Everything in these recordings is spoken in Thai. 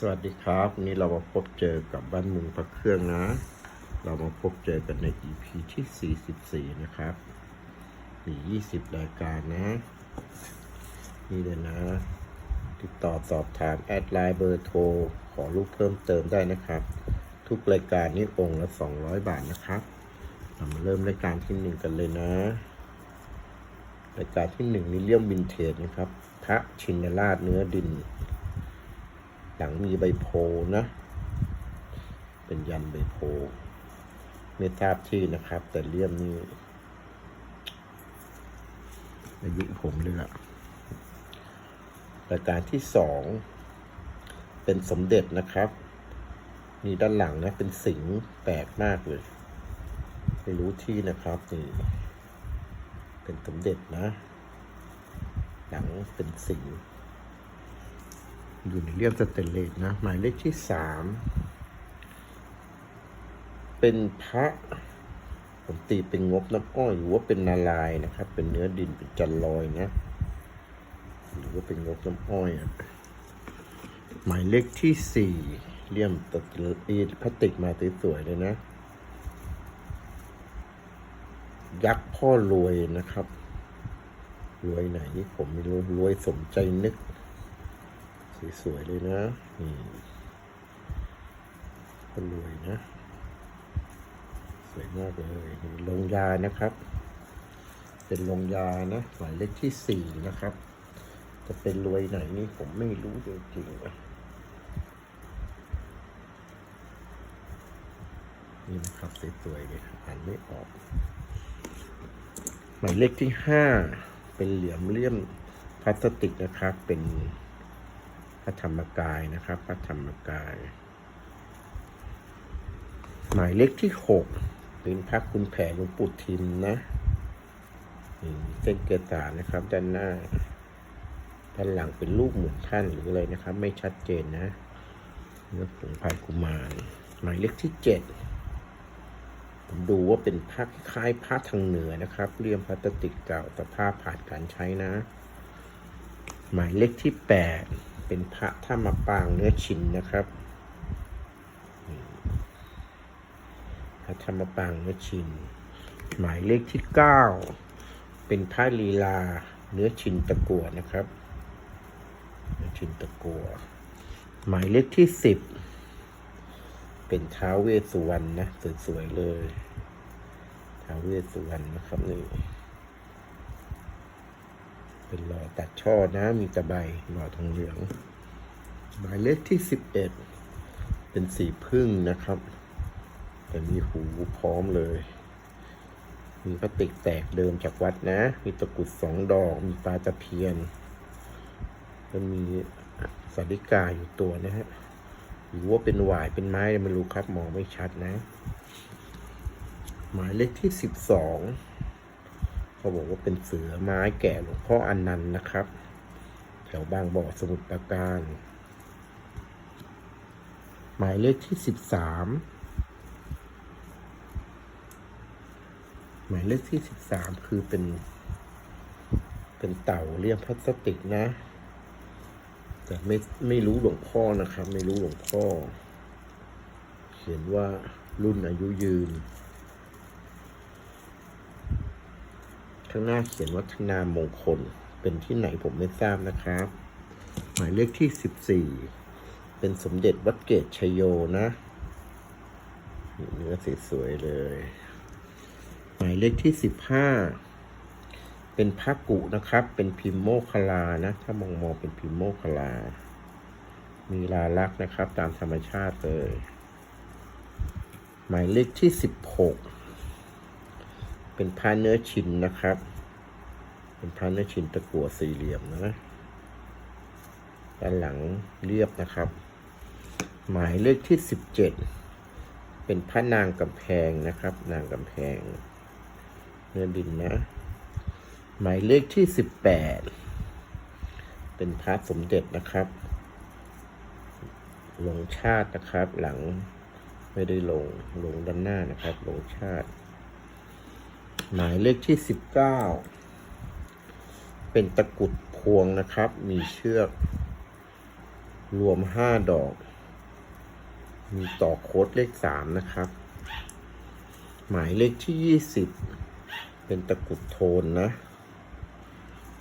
สวัสดีครับนนี้เรามาพบเจอกับบ้านมุงพระเครื่องนะ เรามาพบเจอกันใน EP ที่ 44 นะครับ มี 20 รายการนะ นี่เลยนะ ติดต่อสอบถามแอดไลน์เบอร์โทร ขอรูปเพิ่มเติมได้นะครับ ทุกรายการนี้องค์ละ 200 บาทนะครับ เรามาเริ่มรายการที่ 1 กันเลยนะ รายการที่1นี่เลี่ยมวินเทจนะครับ พระชินราชเนื้อดิน หลังมีใบโพนะ เป็นยันใบโพไม่ทราบที่นะครับ แต่เลี่ยมนี่อายุผมเลยล่ะรายการที่สองเป็นสมเด็จนะครับมีด้านหลังนะ เป็นสิงแปลกมากเลยไม่รู้ที่นะครับนี่ เป็นสมเด็จนะ หลังเป็นสิง อยู่ในเลี่ยมสเตนเลสนะ หมายเลขที่สามเป็นพระผมตีเป็นงบน้ำอ้อยหรือว่าเป็นนาลายนะครับ เป็นเนื้อดินเป็นจันลอยนะหรือว่าเป็นงบน้ำอ้อยอะหมายเลขที่สี่เลี่ยมตะกีพลาสติกมาสวยๆเลยนะ ยักษ์พ่อรวยนะครับ รวยไหนผมไม่รู้รวยสมใจนึก สวยๆเลยนะนี่ก็รวยนะ สวยมากเลยลงยานะครับ เป็นลงยานะหมายเลขที่สี่นะครับ จะเป็นรวยไหนนี่ผมไม่รู้จริงๆนะนี่นะครับสวยๆเลยอ่านไม่ออก หมายเลขที่ห้าเป็นเหลี่ยมเลี่ยมพลาสติกนะครับเป็น ระธรรมกายนะครับ พระธรรมกาย หมายเลขที่หกเป็นพระคุณแผหลวงปู่ทิมนะเส้นเกลือตานะครับ ด้านหน้า ด้านหลังเป็นรูปเหมุนท่านหรืออะไรนะครับ ไม่ชัดเจนนะเนื้อผงพายกุมาร หมายเลขที่เจ็ดผมดูว่าเป็นพระคล้ายพระทางเหนือนะครับเลี่ยมพลาสติกเก่าแต่ผ้าผ่านการใช้นะ หมายเลขที่แปด เป็นพระท่ามปางเนื้อชินนะครับพระธรรมปางเนื้อชิน หมายเลขที่เก้าเป็นพระลีลาเนื้อชินตะกัวนะครับเนื้อชินตะกัว หมายเลขที่สิบเป็นท้าวเวสสุวรรณนะสวยๆเลยท้าวเวสสุวรรณนะครับนี่ เป็นหล่อตัดช่อนะมีตะไบหล่อทองเหลืองหมายเลขที่สิบเอ็ดเป็นสีพึ่งนะครับ แต่มีหูพร้อมเลยมีพลาสติกแตกเดิมจากวัดนะ มีตะกุดสองดอก มีปลาตะเพียนแล้วมีสาริกาอยู่ตัวนะฮะหรือว่าเป็นหวายเป็นไม้ไม่รู้ครับมองไม่ชัดนะ หมายเลขที่สิบสอง เขาบอกว่าเป็นเสือไม้แก่หลวงพ่ออนันต์นะครับ แถวบางบ่อสมุทรปราการ หมายเลขที่สิบสามหมายเลขที่สิบสามคือเป็น เป็นเต่าเรียมพลาสติกนะ แต่ไม่ไม่รู้หลวงพ่อนะครับ ไม่รู้หลวงพ่อ เขียนว่ารุ่นอายุยืน ข้างหน้าเขียนวัฒนามงคล เป็นที่ไหนผมไม่ทราบนะครับ หมายเลขที่สิบสี่เป็นสมเด็จวัดเกตชยโยนะเนื้อสวยเลย หมายเลขที่สิบห้าเป็นพระกุนะครับ เป็นพิมโมคลานะ ถ้ามองมองเป็นพิมโมคลา มีลาลักษณ์นะครับ ตามธรรมชาติเลย หมายเลขที่สิบหก เป็นพาเนื้อชินนะครับ เป็นพาเนื้อชินตะกั่วสี่เหลี่ยมนะ ด้านหลังเรียบนะครับ หมายเลขที่สิบเจ็ดเป็นพระนางกำแพงนะครับ นางกำแพง เนื้อดินนะ หมายเลขที่สิบแปดเป็นพระสมเด็จนะครับลงชาตินะครับ หลังไม่ได้ลงลงด้านหน้านะครับลงชาติ หมายเลขที่สิบเก้าเป็นตะกุดพวงนะครับ มีเชือก รวมห้าดอก มีต่อโค้ดเลขสามนะครับ หมายเลขที่ยี่สิบเป็นตะกุดโทนนะ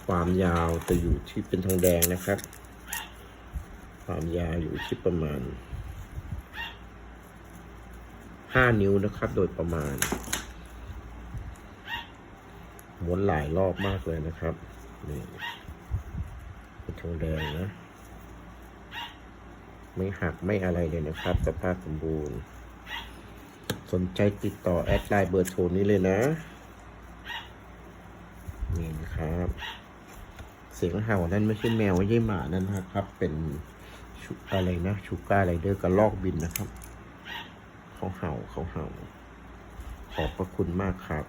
ความยาวจะอยู่ที่เป็นทองแดงนะครับ ความยาวอยู่ที่ประมาณห้านิ้วนะครับ โดยประมาณ ม้วนหลายรอบมากเลยนะครับ นี่เป็นทองแดงนะ ไม่หักไม่อะไรเลยนะครับ สภาพสมบูรณ์ สนใจติดต่อแอดไลน์เบอร์โทรนี้เลยนะ นี่นะครับ เสียงเห่านั่นไม่ใช่แมวไม่ใช่หมานั่นนะครับ เป็นชุอะไรนะ ชูก้าไรเดอร์กระลอกบินนะครับ เขาเห่าเขาเห่า ขอบพระคุณมากครับ